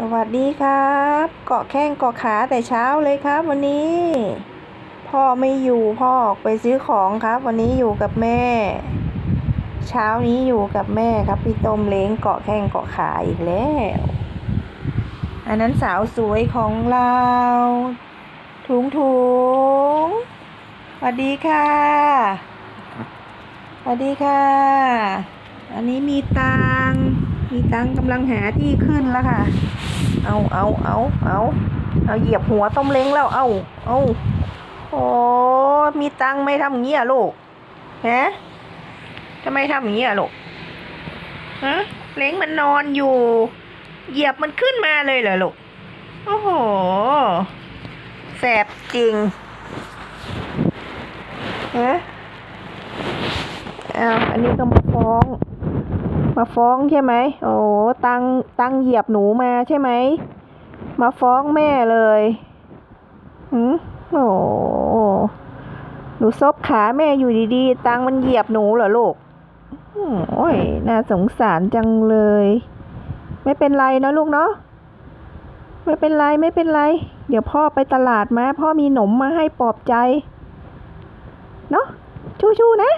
สวัสดีครับ เกาะแข้งเกาะขาแต่เช้าเลยครับวันนี้ พ่อไม่อยู่พ่อออกไปซื้อของครับ วันนี้อยู่กับแม่ เช้านี้อยู่กับแม่ครับพี่ต้มเล้งเกาะแข้งเกาะขาอีกแล้ว อันนั้นสาวสวยของเรา ถุงถุงสวัสดีค่ะสวัสดีค่ะ อันนี้มีตังค์ มีตังกำลังหาที่ขึ้นแล้วค่ะ เอาเอาเอาเอาเอาเหยียบหัวต้มเล้งแล้ว เอาเอาโอ้มีตังไม่ทำอย่างนี้อะลูกฮะทำไมทำอย่างนี้อะลูกฮะเล้งมันนอนอยู่ เหยียบมันขึ้นมาเลยเหรอลูก โอ้โห แสบจริงฮะเอาอันนี้ก็มาฟ้อง มาฟ้องใช่ไหมโอ้ตังตังเหยียบหนูมาใช่ไหม มาฟ้องแม่เลยหืมโอ้หนูซบขาแม่อยู่ดีๆ ตังมันเหยียบหนูเหรอลูกโอ้ยน่าสงสารจังเลย ไม่เป็นไรนะลูกเนาะไม่เป็นไรไม่เป็นไร เดี๋ยวพ่อไปตลาดมาพ่อมีหนมมาให้ปลอบใจ เนาะชูๆนะ